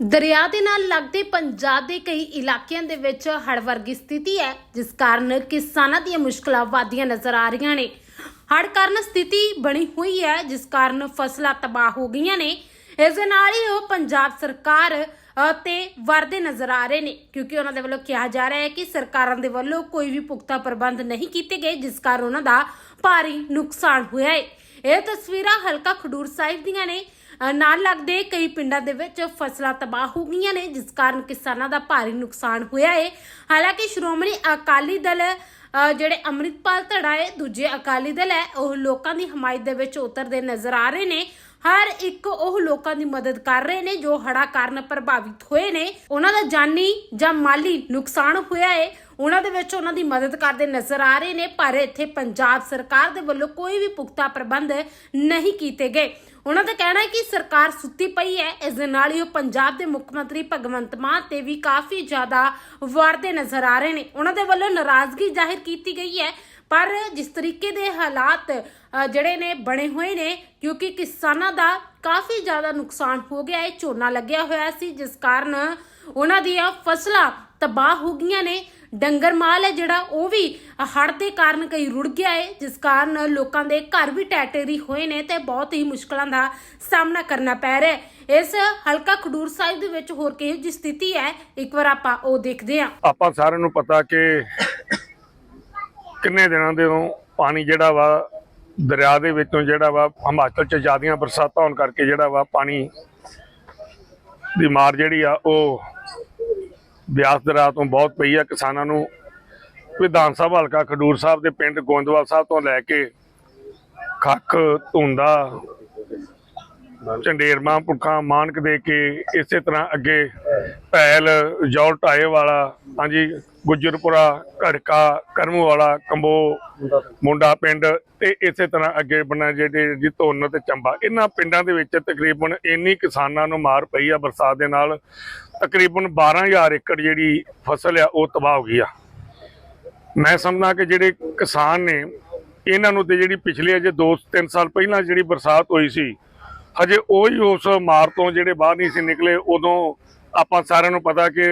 ਦਰਿਆ ਦੇ ਨਾਲ ਲੱਗਦੇ ਪੰਜਾਬ ਦੇ ਕਈ ਇਲਾਕਿਆਂ ਦੇ ਵਿੱਚ ਹੜ੍ਹ ਵਰਗੀ ਸਥਿਤੀ ਹੈ, ਜਿਸ ਕਾਰਨ ਕਿਸਾਨਾਂ ਦੀਆਂ ਮੁਸ਼ਕਲਾਂ ਵਧਦੀਆਂ ਨਜ਼ਰ ਆ ਰਹੀਆਂ ਨੇ। ਹੜ੍ਹ ਕਾਰਨ ਸਥਿਤੀ ਬਣੀ ਹੋਈ ਹੈ, ਜਿਸ ਕਾਰਨ ਫਸਲਾਂ ਤਬਾਹ ਹੋ ਗਈਆਂ ਨੇ। ਇਸ ਦੇ ਨਾਲ ਹੀ ਉਹ ਪੰਜਾਬ ਸਰਕਾਰ ਤੇ ਵਰਦੇ ਨਜ਼ਰ ਆ ਰਹੇ ਨੇ, ਕਿਉਂਕਿ ਉਹਨਾਂ ਦੇ ਵੱਲੋਂ ਕਿਹਾ ਜਾ ਰਿਹਾ ਹੈ ਕਿ ਸਰਕਾਰਾਂ ਦੇ ਵੱਲੋਂ ਕੋਈ ਵੀ ਪੁਖਤਾ ਪ੍ਰਬੰਧ ਨਹੀਂ ਕੀਤੇ ਗਏ, ਜਿਸ ਕਾਰਨ ਉਹਨਾਂ ਦਾ ਭਾਰੀ ਨੁਕਸਾਨ ਹੋਇਆ ਹੈ। ਇਹ ਤਸਵੀਰਾਂ ਹਲਕਾ ਖਡੂਰ ਸਾਹਿਬ ਦੀਆਂ ਨੇ। ਨਾਲ ਲੱਗਦੇ ਕਈ ਪਿੰਡਾਂ ਦੇ ਵਿੱਚ ਫਸਲਾਂ ਤਬਾਹ ਹੋ ਗਈਆਂ ਨੇ, ਜਿਸ ਕਾਰਨ ਕਿਸਾਨਾਂ ਦਾ ਭਾਰੀ ਨੁਕਸਾਨ ਹੋਇਆ ਹੈ ਹਾਲਾਂਕਿ ਸ਼੍ਰੋਮਣੀ ਅਕਾਲੀ ਦਲ ਜਿਹੜੇ ਅੰਮ੍ਰਿਤਪਾਲ ਧੜਾ ਹੈ ਦੂਜੇ ਅਕਾਲੀ ਦਲ ਹੈ, ਉਹ ਲੋਕਾਂ ਦੀ ਹਮਾਇਤ ਦੇ ਵਿੱਚ ਉਤਰਦੇ ਨਜ਼ਰ ਆ ਰਹੇ ਨੇ। ਹਰ ਇੱਕ ਉਹ ਲੋਕਾਂ ਦੀ ਮਦਦ ਕਰ ਰਹੇ ਨੇ, ਜੋ ਹੜਾ ਕਾਰਨ ਪ੍ਰਭਾਵਿਤ ਹੋਏ ਨੇ। ਉਹਨਾਂ ਦਾ ਜਾਨੀ ਜਾਂ ਮਾਲੀ ਨੁਕਸਾਨ ਹੋਇਆ ਹੈ ਉਹਨਾਂ ਦੇ ਵਿੱਚ ਉਹਨਾਂ ਦੀ ਮਦਦ ਕਰਦੇ ਨਜ਼ਰ ਆ ਰਹੇ ਨੇ, ਪਰ ਇੱਥੇ ਪੰਜਾਬ ਸਰਕਾਰ ਦੇ ਵੱਲੋਂ ਕੋਈ ਵੀ ਪੁਖਤਾ ਪ੍ਰਬੰਧ ਨਹੀਂ ਕੀਤੇ ਗਏ। ਉਹਨਾਂ ਦਾ ਕਹਿਣਾ ਹੈ ਕਿ ਸਰਕਾਰ ਸੁੱਤੀ ਪਈ ਹੈ। ਇਸ ਦੇ ਨਾਲ ਹੀ ਉਹ ਪੰਜਾਬ ਦੇ ਮੁੱਖ ਮੰਤਰੀ ਭਗਵੰਤ ਮਾਨ ਤੇ ਵੀ ਕਾਫੀ ਜ਼ਿਆਦਾ ਵਾਰਦੇ ਨਜ਼ਰ ਆ ਰਹੇ ਨੇ। ਉਹਨਾਂ ਦੇ ਵੱਲੋਂ ਨਾਰਾਜ਼ਗੀ ਜ਼ਾਹਿਰ ਕੀਤੀ ਗਈ ਹੈ, ਪਰ ਜਿਸ ਤਰੀਕੇ ਦੇ ਹਾਲਾਤ ਜਿਹੜੇ ਨੇ ਬਣੇ ਹੋਏ ਨੇ, ਕਿਉਂਕਿ ਕਿਸਾਨਾਂ ਦਾ ਕਾਫੀ ਜ਼ਿਆਦਾ ਨੁਕਸਾਨ ਹੋ ਗਿਆ। ਹੈ ਝੋਨਾ ਲੱਗਿਆ ਹੋਇਆ ਸੀ, ਜਿਸ ਕਾਰਨ ਉਹਨਾਂ ਦੀਆਂ ਫਸਲਾਂ ਤਬਾਹ ਹੋ ਗਈਆਂ ਨੇ। ਡੰਗਰ ਮਾਲ ਹੈ ਜਿਹੜਾ, ਉਹ ਵੀ ਹੜ੍ਹ ਦੇ ਕਾਰਨ ਕਈ ਰੁੜ ਗਿਆ ਹੈ ਜਿਸ ਕਾਰਨ ਲੋਕਾਂ ਦੇ ਘਰ ਵੀ ਟੈਟੇਰੀ ਹੋਏ ਨੇ ਤੇ ਬਹੁਤ ਹੀ ਮੁਸ਼ਕਲਾਂ ਦਾ ਸਾਹਮਣਾ ਕਰਨਾ ਪੈ ਰਿਹਾ ਹੈ। ਇਸ ਹਲਕਾ ਖਡੂਰ ਸਾਹਿਬ ਦੇ ਵਿੱਚ ਹੋਰ ਕਿਹੋ ਜਿਹੀ ਸਥਿਤੀ ਹੈ? ਇੱਕ ਵਾਰ ਆਪਾਂ ਉਹ ਦੇਖਦੇ ਹਾਂ। ਆਪਾਂ ਸਾਰਿਆਂ ਨੂੰ ਪਤਾ ਕਿ ਕਿੰਨੇ ਦਿਨਾਂ ਦੇ ਤੋਂ ਪਾਣੀ ਜਿਹੜਾ ਵਾ, ਦਰਿਆ ਦੇ ਵਿੱਚੋਂ ਜਿਹੜਾ ਵਾ, ਹਿਮਾਚਲ ਚ ਜ਼ਿਆਦੀਆਂ ਬਰਸਾਤਾਂ ਹੋਣ ਕਰਕੇ ਜਿਹੜਾ ਵਾ ਪਾਣੀ ਦੀ ਮਾਰ ਜਿਹੜੀ ਆ, ਉਹ ਬਿਆਸ ਦਰਿਆ ਤੋਂ ਬਹੁਤ ਪਈ ਆ, ਕਿਸਾਨਾਂ ਨੂੰ ਵਿਧਾਨ ਸਭਾ ਹਲਕਾ ਖਡੂਰ ਸਾਹਿਬ ਦੇ ਪਿੰਡ ਗੋਂਦਵਾਲ ਸਾਹਿਬ ਤੋਂ ਲੈ ਕੇ ਖੱਖ, ਧੁੰਦਾ ਝੰਡੇਰਮਾ ਪੁੱਖਾਂ ਮਾਨਕ ਦੇ ਕੇ ਇਸੇ ਤਰ੍ਹਾਂ ਅੱਗੇ ਪੈਲ ਜੌਲ ਢਾਏ ਵਾਲਾ, ਹਾਂਜੀ ਗੁੱਜਰਪੁਰਾ ਘੜਕਾ ਕਰਮੂ ਵਾਲਾ ਕੰਬੋ ਮੁੰਡਾ ਪਿੰਡ। ਤੇ ਇਸੇ ਤਰ੍ਹਾਂ ਅੱਗੇ ਬਣਾ ਜਿਹੜੇ ਜੀ ਧੁੰਨ ਤੇ ਚੰਬਾ। ਇਹਨਾਂ ਪਿੰਡਾਂ ਦੇ ਵਿੱਚ ਤਕਰੀਬਨ ਇੰਨੀ ਕਿਸਾਨਾਂ ਨੂੰ ਮਾਰ ਪਈ ਆ ਬਰਸਾਤ ਦੇ ਨਾਲ ਤਕਰੀਬਨ 12000 ਏਕੜ ਜਿਹੜੀ ਫਸਲ ਆ ਉਹ ਤਬਾਹ ਹੋ ਗਈ ਆ। ਮੈਂ ਸਮਝਦਾ ਕਿ ਜਿਹੜੇ ਕਿਸਾਨ ਨੇ ਇਹਨਾਂ ਨੂੰ ਤੇ ਜਿਹੜੀ ਪਿਛਲੇ ਅਜੇ 2-3 ਸਾਲ ਪਹਿਲਾਂ ਜਿਹੜੀ ਬਰਸਾਤ ਹੋਈ ਸੀ ਹਜੇ ਉਹ ਹੀ ਉਸ ਮਾਰ ਤੋਂ ਜਿਹੜੇ ਬਾਹਰ ਨਹੀਂ ਸੀ ਨਿਕਲੇ ਉਦੋਂ ਆਪਾਂ ਸਾਰਿਆਂ ਨੂੰ ਪਤਾ ਕਿ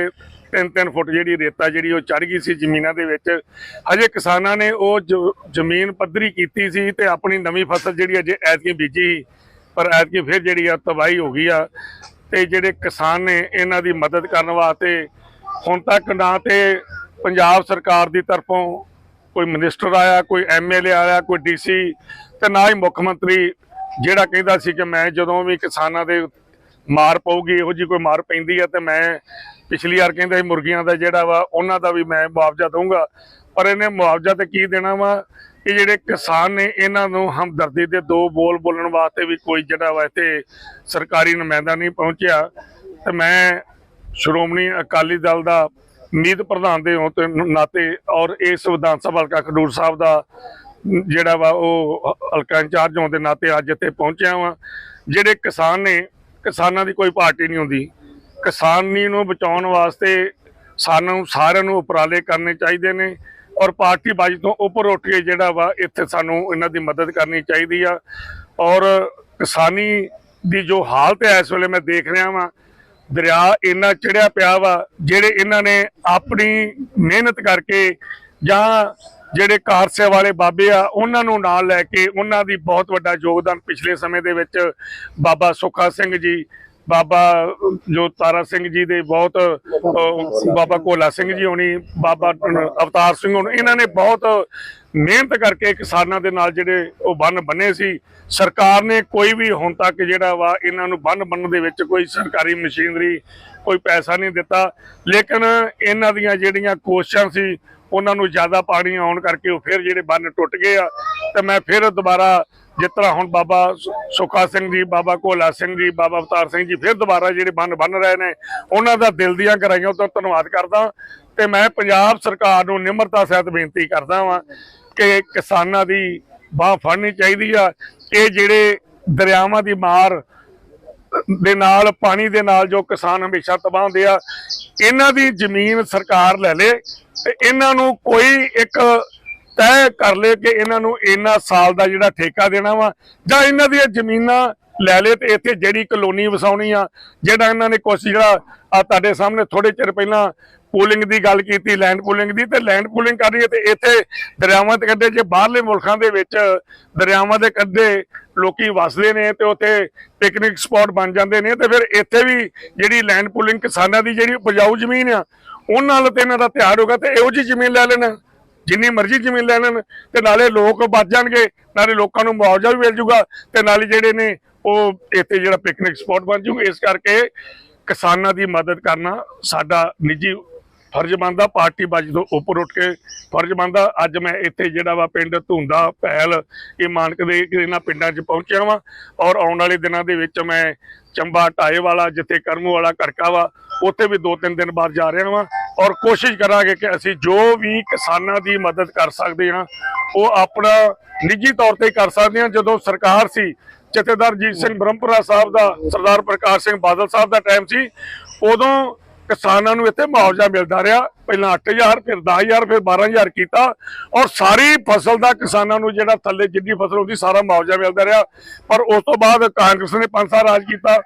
3-3 ਫੁੱਟ ਜਿਹੜੀ ਰੇਤਾ ਜਿਹੜੀ ਉਹ ਚੜ ਗਈ ਸੀ ਜ਼ਮੀਨਾਂ ਦੇ ਵਿੱਚ। ਹਜੇ ਕਿਸਾਨਾਂ ਨੇ ਉਹ ਜ- ਜ਼ਮੀਨ ਪੱਧਰੀ ਕੀਤੀ ਸੀ ਤੇ ਆਪਣੀ ਨਵੀਂ ਫਸਲ ਜਿਹੜੀ ਅਜੇ ਐਤਕੀ ਬੀਜੀ ਪਰ ਐਤਕੀ ਫਿਰ ਜਿਹੜੀ ਆ ਤਬਾਹੀ ਹੋ ਗਈ ਆ ਤੇ ਜਿਹੜੇ ਕਿਸਾਨ ਨੇ ਇਹਨਾਂ ਦੀ ਮਦਦ ਕਰਨ ਵਾਸਤੇ ਹੁਣ ਤੱਕ ਨਾ ਤੇ ਪੰਜਾਬ ਸਰਕਾਰ ਦੀ ਤਰਫੋਂ ਕੋਈ ਮਿਨਿਸਟਰ ਆਇਆ, ਕੋਈ ਐਮਐਲਏ ਆਇਆ, ਕੋਈ ਡੀਸੀ ਤੇ ਨਾ ਹੀ ਮੁੱਖ ਮੰਤਰੀ ਜਿਹੜਾ ਕਹਿੰਦਾ ਸੀ ਕਿ ਮੈਂ ਜਦੋਂ ਵੀ ਕਿਸਾਨਾਂ ਦੇ ਮਾਰ ਪਊਗੀ, ਇਹੋ ਜੀ ਕੋਈ ਮਾਰ ਪੈਂਦੀ ਹੈ ਤੇ ਮੈਂ ਪਿਛਲੀ ਵਾਰ ਕਹਿੰਦੇ ਸੀ ਮੁਰਗੀਆਂ ਦਾ ਜਿਹੜਾ ਵਾ, ਉਹਨਾਂ ਦਾ ਵੀ ਮੈਂ ਮੁਆਵਜ਼ਾ ਦਊਂਗਾ। ਪਰ ਇਹਨੇ ਮੁਆਵਜ਼ਾ ਤੇ ਕੀ ਦੇਣਾ ਵਾ? ਇਹ ਜਿਹੜੇ ਕਿਸਾਨ ਨੇ, ਇਹਨਾਂ ਨੂੰ ਹਮਦਰਦੀ ਦੇ ਦੋ ਬੋਲ ਬੋਲਣ ਵਾਸਤੇ ਵੀ ਕੋਈ ਜਿਹੜਾ ਵਾ ਇੱਥੇ ਸਰਕਾਰੀ ਨੁਮਾਇੰਦਾ ਨਹੀਂ ਪਹੁੰਚਿਆ। ਤੇ ਮੈਂ ਸ਼੍ਰੋਮਣੀ ਅਕਾਲੀ ਦਲ ਦਾ ਮੀਤ ਪ੍ਰਧਾਨ ਦੇ ਹੋਣ ਤੇ ਨਾਤੇ ਔਰ ਇਸ ਵਿਧਾਨ ਸਭਾ ਹਲਕਾ ਖਡੂਰ ਸਾਹਿਬ ਦਾ ਜਿਹੜਾ ਵਾ ਉਹ ਹਲਕਾ ਇੰਚਾਰਜ ਹੋਣ ਦੇ ਨਾਤੇ ਅੱਜ ਇੱਥੇ ਪਹੁੰਚਿਆ ਵਾਂ। ਜਿਹੜੇ ਕਿਸਾਨ ਨੇ, ਕਿਸਾਨਾਂ ਦੀ ਕੋਈ ਪਾਰਟੀ ਨਹੀਂ ਹੁੰਦੀ। ਕਿਸਾਨੀ ਨੂੰ ਬਚਾਉਣ ਵਾਸਤੇ ਸਾਨੂੰ ਸਾਰਿਆਂ ਨੂੰ ਉਪਰਾਲੇ ਕਰਨੇ ਚਾਹੀਦੇ ਨੇ ਔਰ ਪਾਰਟੀ ਬਾਜੀ ਤੋਂ ਉੱਪਰ ਉੱਠ ਕੇ ਜਿਹੜਾ ਵਾ ਇੱਥੇ ਸਾਨੂੰ ਇਹਨਾਂ ਦੀ ਮਦਦ ਕਰਨੀ ਚਾਹੀਦੀ ਆ। ਔਰ ਕਿਸਾਨੀ ਦੀ ਜੋ ਹਾਲਤ ਹੈ ਇਸ ਵੇਲੇ ਮੈਂ ਦੇਖ ਰਿਹਾ ਵਾਂ, ਦਰਿਆ ਇੰਨਾ ਚੜਿਆ ਪਿਆ ਵਾ ਜਿਹੜੇ ਇਹਨਾਂ ਨੇ ਆਪਣੀ ਮਿਹਨਤ ਕਰਕੇ ਜਾਂ ਜਿਹੜੇ ਕਾਰਸੇ ਵਾਲੇ ਬਾਬੇ ਆ, ਉਹਨਾਂ ਨੂੰ ਨਾਲ ਲੈ ਕੇ ਉਹਨਾਂ ਦੀ ਬਹੁਤ ਵੱਡਾ ਯੋਗਦਾਨ ਪਿਛਲੇ ਸਮੇਂ ਦੇ ਵਿੱਚ ਬਾਬਾ ਸੁੱਖਾ ਸਿੰਘ ਜੀ ਬਾਬਾ ਜੋ ਤਾਰਾ ਸਿੰਘ ਜੀ ਦੇ ਬਹੁਤ ਬਾਬਾ ਕੋਲਾ ਸਿੰਘ ਜੀ ਹੋਣੀ, ਬਾਬਾ ਅਵਤਾਰ ਸਿੰਘ ਹੋਣੀ, ਇਹਨਾਂ ਨੇ ਬਹੁਤ ਮਿਹਨਤ ਕਰਕੇ ਕਿਸਾਨਾਂ ਦੇ ਨਾਲ ਜਿਹੜੇ ਉਹ ਬੰਨ ਬੰਨੇ ਸੀ। ਸਰਕਾਰ ਨੇ ਕੋਈ ਵੀ ਹੁਣ ਤੱਕ ਜਿਹੜਾ ਵਾ ਇਹਨਾਂ ਨੂੰ ਬੰਨ ਬੰਨਣ ਦੇ ਵਿੱਚ ਕੋਈ ਸਰਕਾਰੀ ਮਸ਼ੀਨਰੀ, ਕੋਈ ਪੈਸਾ ਨਹੀਂ ਦਿੱਤਾ। ਲੇਕਿਨ ਇਹਨਾਂ ਦੀਆਂ ਜਿਹੜੀਆਂ ਕੋਸ਼ਿਸ਼ਾਂ ਸੀ, ਉਹਨਾਂ ਨੂੰ ਜ਼ਿਆਦਾ ਪਾਣੀ ਆਉਣ ਕਰਕੇ ਉਹ ਫਿਰ ਜਿਹੜੇ ਬੰਨ ਟੁੱਟ ਗਏ ਆ। ਤੇ ਮੈਂ ਫਿਰ ਦੁਬਾਰਾ ਜਿਸ ਤਰ੍ਹਾਂ ਹੁਣ ਬਾਬਾ ਸੁ- ਸੁੱਖਾ ਸਿੰਘ ਜੀ, ਬਾਬਾ ਕੋਲਾ ਸਿੰਘ ਜੀ, ਬਾਬਾ ਅਵਤਾਰ ਸਿੰਘ ਜੀ ਫਿਰ ਦੁਬਾਰਾ ਜਿਹੜੇ ਬੰਨ ਬੰਨ ਰਹੇ ਨੇ, ਉਹਨਾਂ ਦਾ ਦਿਲ ਦੀਆਂ ਗਰਾਈਆਂ ਤੋਂ ਧੰਨਵਾਦ ਕਰਦਾ ਤੇ ਮੈਂ ਪੰਜਾਬ ਸਰਕਾਰ ਨੂੰ ਨਿਮਰਤਾ ਸਹਿਤ ਬੇਨਤੀ ਕਰਦਾ ਵਾਂ ਕਿ ਕਿਸਾਨਾਂ ਦੀ ਬਾਹ ਫੜਨੀ ਚਾਹੀਦੀ ਆ, ਇਹ ਜਿਹੜੇ ਦਰਿਆਵਾਂ ਦੀ ਮਾਰ ਦੇ ਨਾਲ, ਪਾਣੀ ਦੇ ਨਾਲ ਜੋ ਕਿਸਾਨ ਹਮੇਸ਼ਾ ਤਬਾਹ ਹੁੰਦੇ ਆ, ਇਹਨਾਂ ਦੀ ਜ਼ਮੀਨ ਸਰਕਾਰ ਲੈ ਲੇ ਤੇ ਇਹਨਾਂ ਨੂੰ ਕੋਈ ਇੱਕ ਤੈਅ ਕਰ ਲਏ ਕਿ ਇਹਨਾਂ ਨੂੰ ਇੰਨਾ ਸਾਲ ਦਾ ਜਿਹੜਾ ਠੇਕਾ ਦੇਣਾ ਵਾ, ਜਾਂ ਇਹਨਾਂ ਦੀਆਂ ਜ਼ਮੀਨਾਂ ਲੈ ਲਏ ਤੇ ਇੱਥੇ ਜਿਹੜੀ ਕਲੋਨੀ ਵਸਾਉਣੀ ਆ, ਜਿਹੜਾ ਇਹਨਾਂ ਨੇ ਕੁਛ ਜਿਹੜਾ ਆ ਤੁਹਾਡੇ ਸਾਹਮਣੇ ਥੋੜੇ ਚਿਰ ਪਹਿਲਾਂ ਪੂਲਿੰਗ ਦੀ ਗੱਲ ਕੀਤੀ ਲੈਂਡ ਪੂਲਿੰਗ ਦੀ, ਤੇ ਲੈਂਡ ਪੂਲਿੰਗ ਕਰ ਰਹੀ ਹੈ ਤੇ ਇੱਥੇ ਦਰਿਆਵਾਂ ਦੇ ਕੰਢੇ, ਜੇ ਬਾਹਰਲੇ ਮੁਲਕਾਂ ਦੇ ਵਿੱਚ ਦਰਿਆਵਾਂ ਦੇ ਕੰਢੇ ਲੋਕੀ ਵਸਦੇ ਨੇ ਤੇ ਉੱਥੇ ਪਿਕਨਿਕ ਸਪੌਟ ਬਣ ਜਾਂਦੇ ਨੇ, ਤੇ ਫਿਰ ਇੱਥੇ ਵੀ ਜਿਹੜੀ ਲੈਂਡ ਪੂਲਿੰਗ ਕਿਸਾਨਾਂ ਦੀ ਜਿਹੜੀ ਉਪਜਾਊ ਜ਼ਮੀਨ ਆ, ਉਹਨਾਂ ਨਾਲ ਤੇ ਇਹਨਾਂ ਦਾ ਤਿਆਰ ਹੋਗਾ ਤੇ ਇਹੋ ਜੀ ਜ਼ਮੀਨ ਲੈ ਲੈਣਾ। ਜਿੰਨੀ ਮਰਜ਼ੀ ਜ਼ਮੀਨ ਲੈ ਲੈਣ ਤੇ ਨਾਲੇ ਲੋਕ ਬਚ ਜਾਣਗੇ, ਨਾਲੇ ਲੋਕਾਂ ਨੂੰ ਮੁਆਵਜ਼ਾ ਵੀ ਮਿਲ ਜੂਗਾ ਤੇ ਨਾਲੇ ਜਿਹੜੇ ਨੇ ਉਹ ਇੱਥੇ ਜਿਹੜਾ ਪਿਕਨਿਕ ਸਪੌਟ ਬਣ ਜੂਗਾ ਇਸ ਕਰਕੇ ਕਿਸਾਨਾਂ ਦੀ ਮਦਦ ਕਰਨਾ ਸਾਡਾ ਨਿੱਜੀ ਫਰਜ਼ ਬਣਦਾ, ਪਾਰਟੀ ਬਾਜੀ ਤੋਂ ਉੱਪਰ ਉੱਠ ਕੇ ਫਰਜ਼ ਬਣਦਾ। ਅੱਜ ਮੈਂ ਇੱਥੇ ਜਿਹੜਾ ਵਾ ਪਿੰਡ ਧੁੰਦਾ ਪਹਿਲ ਇਹ ਮਾਨਕ ਦੇ ਇਹਨਾਂ ਪਿੰਡਾਂ 'ਚ ਪਹੁੰਚਿਆ ਵਾਂ ਔਰ ਆਉਣ ਵਾਲੇ ਦਿਨਾਂ ਦੇ ਵਿੱਚ ਮੈਂ ਚੰਬਾ ਢਾਏ ਵਾਲਾ, ਜਿੱਥੇ ਕਰਮੂ ਵਾਲਾ ਘੜਕਾ ਵਾ, ਉੱਥੇ ਵੀ ਦੋ ਤਿੰਨ ਦਿਨ ਬਾਅਦ ਜਾ ਰਿਹਾ ਵਾਂ। ਔਰ ਕੋਸ਼ਿਸ਼ ਕਰਾਂਗੇ ਕਿ ਅਸੀਂ ਜੋ ਵੀ ਕਿਸਾਨਾਂ ਦੀ ਮਦਦ ਕਰ ਸਕਦੇ ਹਾਂ, ਉਹ ਆਪਣਾ ਨਿੱਜੀ ਤੌਰ ਤੇ ਕਰ ਸਕਦੇ ਹਾਂ। ਜਦੋਂ ਸਰਕਾਰ ਸੀ, ਜਥੇਦਾਰ ਜੀਤ ਸਿੰਘ ਬ੍ਰਹਮਪੁਰਾ ਸਾਹਿਬ ਦਾ, ਸਰਦਾਰ ਪ੍ਰਕਾਸ਼ ਸਿੰਘ ਬਾਦਲ ਸਾਹਿਬ ਦਾ ਟਾਈਮ ਸੀ, ਉਦੋਂ ਕਿਸਾਨਾਂ ਨੂੰ ਇੱਥੇ ਮੁਆਵਜ਼ਾ ਮਿਲਦਾ ਰਿਹਾ। ਪਹਿਲਾਂ 8000 ਫਿਰ 10000 ਫਿਰ 12000 ਕੀਤਾ ਔਰ ਸਾਰੀ ਫਸਲ ਦਾ ਕਿਸਾਨਾਂ ਨੂੰ ਜਿਹੜਾ ਥੱਲੇ ਜਿੰਨੀ ਫਸਲ ਹੁੰਦੀ, ਸਾਰਾ ਮੁਆਵਜ਼ਾ ਮਿਲਦਾ ਰਿਹਾ। ਪਰ ਉਸ ਤੋਂ ਬਾਅਦ ਕਾਂਗਰਸ ਨੇ 5 ਸਾਲ ਰਾਜ ਕੀਤਾ।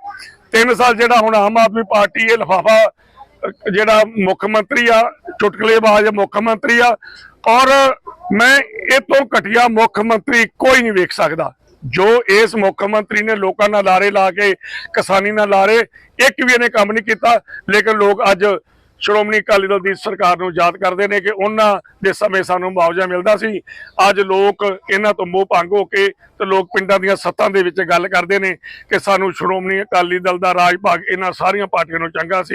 3 ਸਾਲ ਜਿਹੜਾ ਹੁਣ ਆਮ ਆਦਮੀ ਪਾਰਟੀ ਇਹ ਲਫਾਫਾ ਜਿਹੜਾ ਮੁੱਖ ਮੰਤਰੀ ਆ ਚੁਟਕਲੇਬਾਜ਼ ਮੁੱਖ ਮੰਤਰੀ ਆ, ਔਰ ਮੈਂ ਇਹ ਤੋਂ ਘਟੀਆ ਮੁੱਖ ਮੰਤਰੀ ਕੋਈ ਨਹੀਂ ਵੇਖ ਸਕਦਾ। ਜੋ ਇਸ ਮੁੱਖ ਮੰਤਰੀ ਨੇ ਲੋਕਾਂ ਨਾਲ ਲਾਰੇ ਲਾ ਕੇ, ਕਿਸਾਨੀ ਨਾਲ ਲਾਰੇ, ਇੱਕ ਵੀ ਇਹਨੇ ਕੰਮ ਨਹੀਂ ਕੀਤਾ। ਲੇਕਿਨ ਲੋਕ ਅੱਜ ਸ਼੍ਰੋਮਣੀ ਅਕਾਲੀ ਦਲ ਦੀ ਸਰਕਾਰ ਨੂੰ ਯਾਦ ਕਰਦੇ ਨੇ ਕਿ ਉਹਨਾਂ ਦੇ ਸਮੇਂ ਸਾਨੂੰ ਮੁਆਵਜ਼ਾ ਮਿਲਦਾ ਸੀ। ਅੱਜ ਲੋਕ ਇਹਨਾਂ ਤੋਂ ਮੋਹ ਭੰਗ ਹੋ ਕੇ ਤੇ ਲੋਕ ਪਿੰਡਾਂ ਦੀਆਂ ਸੱਤਾਂ ਦੇ ਵਿੱਚ ਗੱਲ ਕਰਦੇ ਨੇ ਕਿ ਸਾਨੂੰ ਸ਼੍ਰੋਮਣੀ ਅਕਾਲੀ ਦਲ ਦਾ ਰਾਜ ਭਾਗ ਇਹਨਾਂ ਸਾਰੀਆਂ ਪਾਰਟੀਆਂ ਨੂੰ ਚੰਗਾ ਸੀ।